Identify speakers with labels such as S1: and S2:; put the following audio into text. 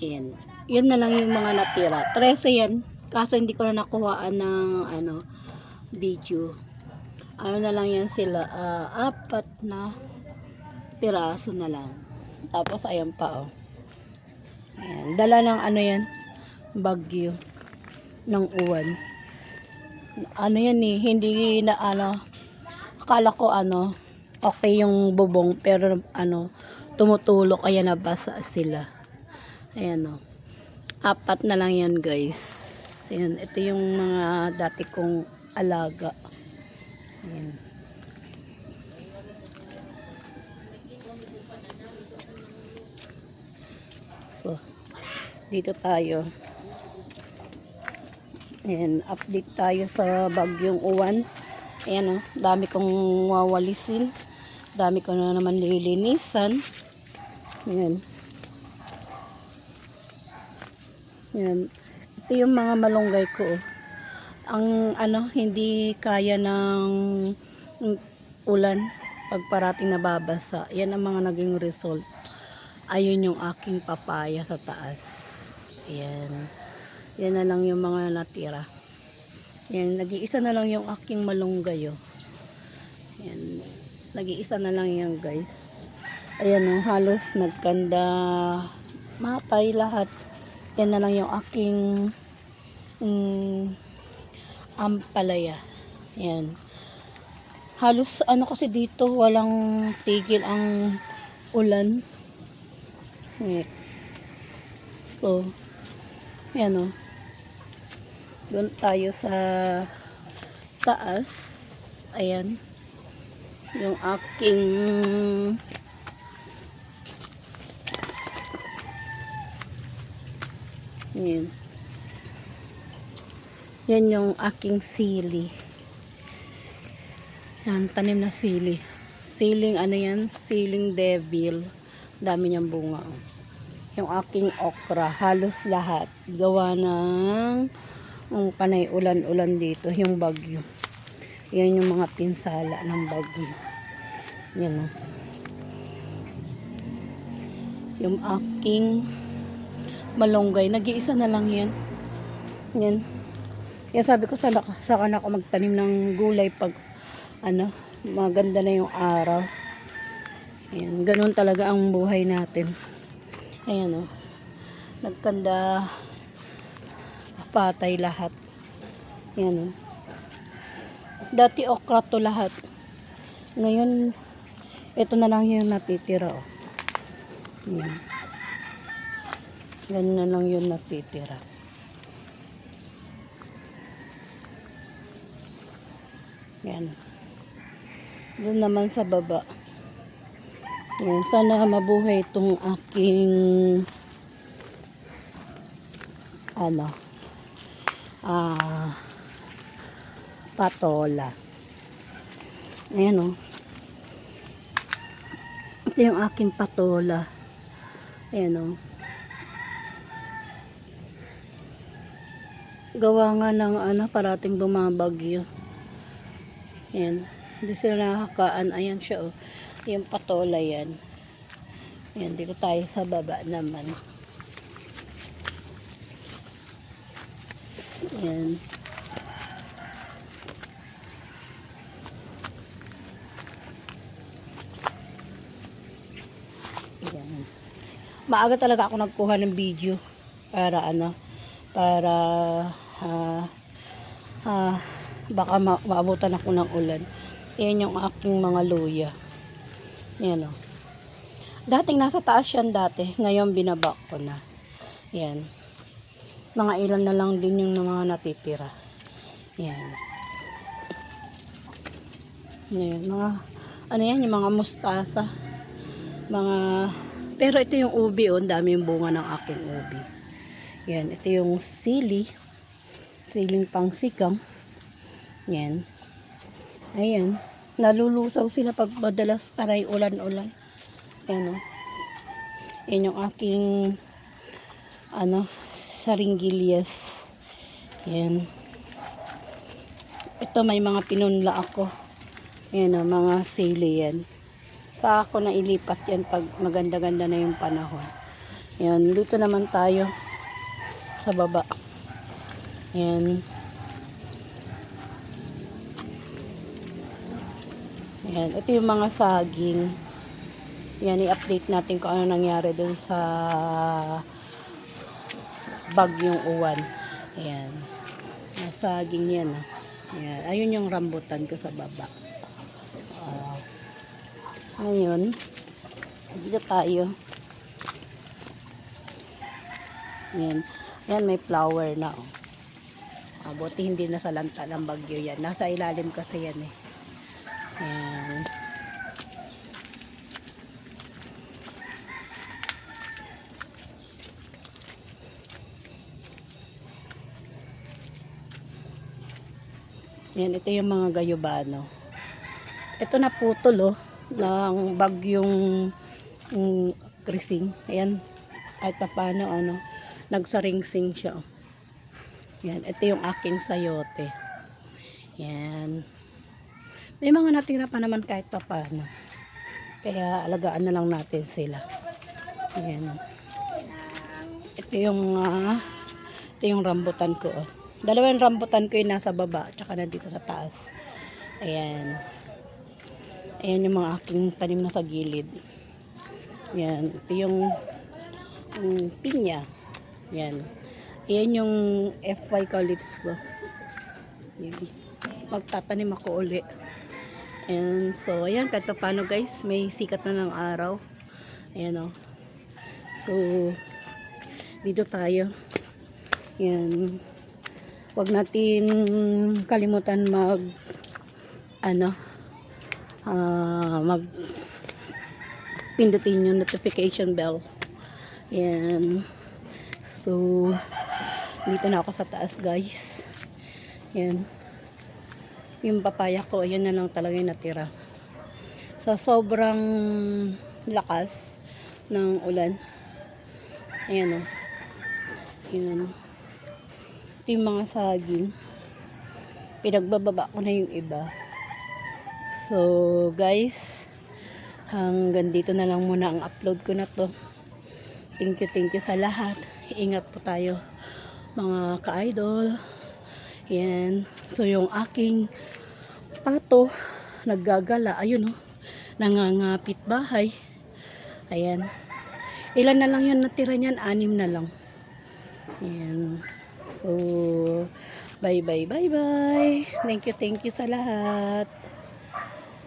S1: Ayan. Yun na lang yung mga natira. 13 yan. Kaso hindi ko na nakuhaan ng ano, video. Ano na lang yan sila. ah, apat na piraso na lang. Tapos ayan pa oh. Ayan. Dala ng ano yan. Bagyo. Ng uwan. Ano yan eh. Hindi na ano. Akala ko ano. Okay yung bubong. Pero ano. Tumutulo kaya nabasa sila. Ayan o. Apat na lang yan guys. Ayan. Ito yung mga dati kong alaga. Ayan. So, dito tayo. Ayan, update tayo sa bagyong uwan. Ayan o, dami kong wawalisin. Dami ko na naman lilinisan. Ayan. Yan. Ito yung mga malunggay ko. oh. Ang ano, hindi kaya ng ng ulan pag parating nababasa. Yan ang mga naging result. Ayun yung aking papaya sa taas. Yan. Yan na lang yung mga natira. Yan, nag-iisa na lang yung aking malunggay. Oh. Yan. Nag-iisa na lang yan guys. Ayan oh, halos nagkanda matay lahat. Yan na lang yung aking mm, ampalaya. Yan. Halos ano kasi dito walang tigil ang ulan. So, yan o. Doon tayo sa taas. Ayan. Yung aking Yan. Yan yung aking sili. Yan, tanim na sili. Siling ano yan? Siling devil. Dami niyang bunga. oh. Yung aking okra, halos lahat. Gawa ng ang panay ulan-ulan dito, yung bagyo. Yan yung mga pinsala ng bagyo. Yan o. Yung aking malunggay. Nag-iisa na lang yan. Yan. Yan sabi ko sa saka na ako magtanim ng gulay pag ano, maganda na yung araw. Yan, ganun talaga ang buhay natin. Ayan o. Nagkanda patay lahat. Yan o. Dati okra to lahat. Ngayon, ito na lang yung natitira o. Yan. Ganun na lang yung natitira. Yan. Doon naman sa baba. Yan. Sana mabuhay itong aking ano ah patola. Ayan o. Ito yung aking patola. Ayan o. Gawa nga ng ano, parating bumabagyo. Ayan. Hindi sila nakakakaan. Ayan siya o. Yung patola yan. Ayan, dito tayo sa baba naman. Ayan. Ayan. Maaga talaga ako nagkuha ng video para ano, para ah, ah, baka ma- maabutan ako ng ulan. Ayan yung aking mga luya. Ayan o. Dating nasa taas yan dati. Ngayon binaba ko na. Ayan. Mga ilan na lang din yung mga natitira. Ayan. Ayan. Mga, ano yan, yung mga mustasa. Mga, pero ito yung ubi, oh. Ang dami yung bunga ng aking ubi. Ayan. Ito yung sili. Siling pang sikam. Ayan. Nalulusaw sila pag madalas paray ulan-ulan. Ayan o. Yan yung aking ano, saringgilias. Ayan. Ito may mga pinunla ako. Ayan o, mga sili yan. Sa ako na ilipat yan pag maganda-ganda na yung panahon. Yan, dito naman tayo sa baba. Yan. Yan, ito yung mga saging. Yan, i-update natin kung ano nangyari dun sa bagyong uwan. Ayan. Saging yan. ah. Ayan. Ayun yung rambutan ko sa baba. Ah. ngayon, dito tayo. Ayan. Ayan, may flower na. Oh. Ah, buti hindi na sa lanta ng bagyo yan. Nasa ilalim kasi yan eh. Ayan. Yan, ito yung mga gayubano. Ito na putol oh, ng bagyong mm, krising. Ayan, pa paano, ano, nagsaringsing siya. oh. Yan, ito yung aking sayote. Yan. May mga natira pa naman kahit pa paano. Kaya alagaan na lang natin sila. Ayan. Ito yung ah, ito yung rambutan ko. Oh. Dalawang rambutan ko yung nasa baba tsaka nandito sa taas. Ayan. Ayan yung mga aking tanim na sa gilid. Ayan. Ito yung um, pinya. Ayan. Ayan yung FY Calypso. Ayan. Magtatanim ako uli. And so, ayan, kahit pa paano guys, may sikat na ng araw. Ayan o. So, dito tayo. Ayan. Huwag natin kalimutan mag ano ah mag pindutin yung notification bell. Ayan. So, dito na ako sa taas guys. Ayan yung papaya ko, yun na lang talaga yung natira. Sa sobrang lakas ng ulan. Ayan o. Yun. Ito yung mga saging. Pinagbababa ko na yung iba. So, guys, hanggang dito na lang muna ang upload ko na to. Thank you, thank you sa lahat. Ingat po tayo, mga ka-idol. Yan. So, yung aking pato, naggagala. Ayun, oh. Nangangapit bahay. Ayan. Ilan na lang yung natira niyan? Anim na lang. Ayan. So, bye, bye, bye, bye. Thank you, thank you sa lahat.